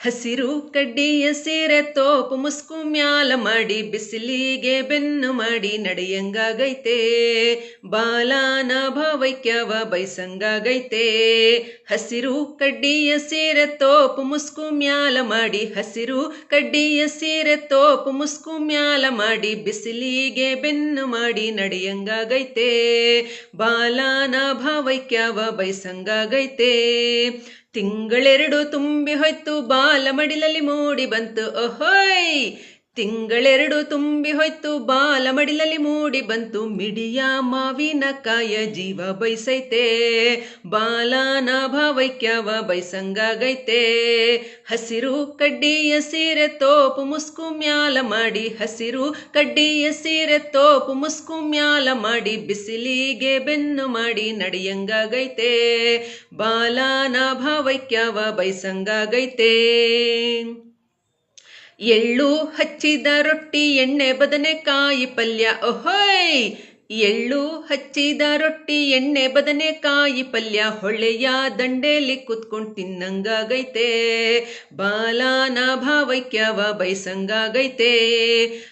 ಹಸಿರು ಕಡ್ಡಿಯ ಸೀರೆ ತೋಪು ಮುಸ್ಕು ಮ್ಯಾಲ ಮಾಡಿ, ಬಿಸಿಲಿಗೆ ಬೆನ್ನು ಮಾಡಿ ನಡೆಯಂಗಾಗೈತೆ. ಬಾಲಾನ ಭಾವೈಕ್ಯವ ಬೈಸಂಗಾಗೈತೆ ಹಸಿರು ಕಡ್ಡಿಯ ಸೀರೆ ತೋಪು ಮುಸ್ಕು ಮ್ಯಾಲ ಮಾಡಿ, ಹಸಿರು ಕಡ್ಡಿಯ ಸೀರೆ ತೋಪು ಮುಸ್ಕು ಮ್ಯಾಲ ಮಾಡಿ, ಬಿಸಿಲಿಗೆ ಬೆನ್ನು ಮಾಡಿ ನಡೆಯಂಗಾಗೈತೆ. ಬಾಲಾನ ಭಾವೈಕ್ಯವ ಬೈಸಂಗಾಗೈತೆ ತಿಂಗಳೆರಡು ತುಂಬಿ ಹೋಯ್ತು ಬಾಲ ಮಡಿಲಲ್ಲಿ ಮೂಡಿ ಬಂತು. ಓಹೋಯ್! ತಿಂಗಳೆರಡು ತುಂಬಿ ಹೋಯ್ತು ಬಾಲ ಮಡಿಲಲ್ಲಿ ಮೂಡಿ ಬಂತು, ಮಿಡಿಯ ಮಾವಿನ ಕಾಯ ಜೀವ ಬಯಸೈತೆ, ಬಾಲನ ಭಾವೈಕ್ಯವ ಬೈಸಂಗಾಗೈತೆ ಹಸಿರು ಕಡ್ಡಿಯ ಸೀರೆ ತೋಪು ಮುಸ್ಕು ಮ್ಯಾಲ ಮಾಡಿ, ಹಸಿರು ಕಡ್ಡಿಯ ಸೀರೆ ತೋಪು ಮುಸ್ಕು ಮ್ಯಾಲ ಮಾಡಿ, ಬಿಸಿಲಿಗೆ ಬೆನ್ನು ಮಾಡಿ ನಡೆಯಂಗಾಗೈತೆ, ಬಾಲನ ಭಾವೈಕ್ಯವ ಬೈಸಂಗಾಗೈತೆ ಎಳ್ಳು ಹಚ್ಚಿದ ರೊಟ್ಟಿ ಎಣ್ಣೆ ಬದನೆಕಾಯಿ ಪಲ್ಯ ಓಹೋಯ್! ಎಳ್ಳು ಹಚ್ಚಿದ ರೊಟ್ಟಿ, ಎಣ್ಣೆ, ಬದನೆಕಾಯಿ ಪಲ್ಯ ಹೊಳೆಯ ದಂಡೇಲಿ ಕುತ್ಕೊಂಡು ತಿನ್ನಂಗಾಗೈತೆ. ಬಾಲಾನ ಭಾವೈಕ್ಯವ ಬೈಸಂಗಾಗೈತೆ.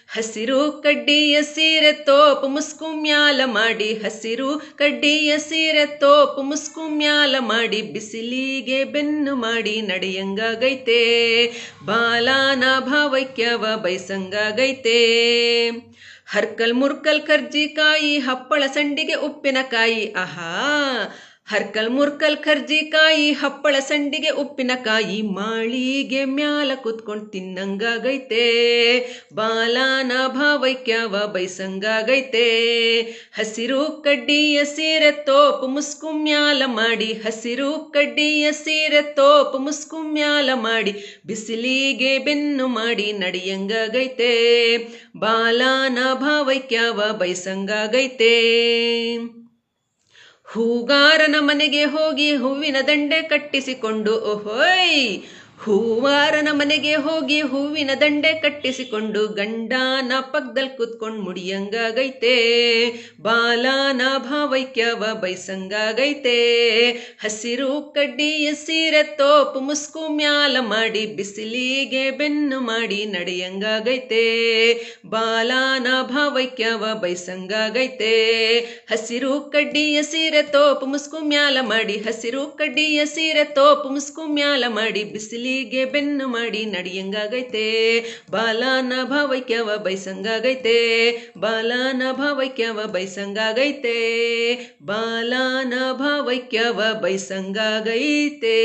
ಹಸಿರು ಕಡ್ಡಿಯ ಸೀರೆ ತೋಪು ಮುಸ್ಕು ಮ್ಯಾಲ ಮಾಡಿ, ಹಸಿರು ಕಡ್ಡಿಯ ಸೀರೆ ತೋಪು ಮುಸ್ಕು ಮ್ಯಾಲ ಮಾಡಿ, ಬಿಸಿಲಿಗೆ ಬೆನ್ನು ಮಾಡಿ ನಡೆಯಂಗಾಗೈತೆ. ಬಾಲಾನ ಭಾವೈಕ್ಯವ ಬೈಸಂಗಾಗೈತೆ. ಹರ್ಕಲ್ ಮುರ್ಕಲ್ ಕರ್ಜಿಕಾಯಿ ಹಪ್ಪಳ ಸಂಡಿಗೆ ಉಪ್ಪಿನಕಾಯಿ. ಆಹಾ ಹರ್ಕಲ್ ಮುರ್ಕಲ್ ಕರ್ಜಿಕಾಯಿ ಹಪ್ಪಳ ಸಂಡಿಗೆ ಉಪ್ಪಿನಕಾಯಿ ಮಾಳಿಗೆ ಮ್ಯಾಲ ಕುತ್ಕೊಂಡು ತಿನ್ನಂಗಾಗೈತೆ. ಬಾಲಾನ ಭಾವೈಕ್ಯಾವ ಬೈಸಂಗಾಗೈತೆ. ಹಸಿರು ಕಡ್ಡಿಯ ಸೀರೆ ತೋಪು ಮುಸ್ಕು ಮ್ಯಾಲ ಮಾಡಿ, ಹಸಿರು ಕಡ್ಡಿಯ ಸೀರೆ ತೋಪ್ ಮುಸ್ಕು ಮ್ಯಾಲ ಮಾಡಿ, ಬಿಸಿಲಿಗೆ ಬೆನ್ನು ಮಾಡಿ ನಡೆಯಂಗಾಗೈತೆ. ಬಾಲಾನ ಭಾವೈಕ್ಯಾವ ಬೈಸಂಗಾಗೈತೆ. ಹೂಗಾರನ ಮನೆಗೆ ಹೋಗಿ ಹೂವಿನ ದಂಡೆ ಕಟ್ಟಿಸಿಕೊಂಡು ಓಹೋಯ್ ಹೂವಾರನ ಮನೆಗೆ ಹೋಗಿ ಹೂವಿನ ದಂಡೆ ಕಟ್ಟಿಸಿಕೊಂಡು ಗಂಡಾನ ಪಕ್ಕದಲ್ಲಿ ಕುತ್ಕೊಂಡು ಮುಡಿಯಂಗಾಗೈತೆ. ಬಾಲಾನ ಭಾವೈಕ್ಯವ ಬೈಸಂಗಾಗೈತೆ. ಹಸಿರು ಕಡ್ಡಿ, ಸೀರೆ ತೋಪು, ಮುಸ್ಕು ಮ್ಯಾಲ ಮಾಡಿ ಬಿಸಿಲಿಗೆ ಬೆನ್ನು ಮಾಡಿ ನಡೆಯಂಗಾಗೈತೆ. ಬಾಲಾನ ಭಾವೈಕ್ಯವ ಬೈಸಂಗಾಗೈತೆ. ಹಸಿರು ಕಡ್ಡಿಯ ಸೀರೆ ತೋಪು, ಮುಸ್ಕು ಮ್ಯಾಲ ಮಾಡಿ ಹಸಿರು ಕಡ್ಡಿಯ ಸೀರೆ ತೋಪು, ಮುಸ್ಕು ಮ್ಯಾಲ ಮಾಡಿ ಬಿಸಿಲಿ ಗೆ ಬೆನ್ನು ಮಾಡಿ ನಡಿಯಂಗಾಗೈತೆ. ಬಾಲಾನ ಭಾವೈಕ್ಯವ ಬೈಸಂಗಾಗೈತೆ. ಬಾಲಾನ ಭಾವೈಕ್ಯವ ಬೈಸಂಗಾಗೈತೆ. ಬಾಲಾನ ಭಾವೈಕ್ಯವ ಬೈಸಂಗಾಗೈತೆ.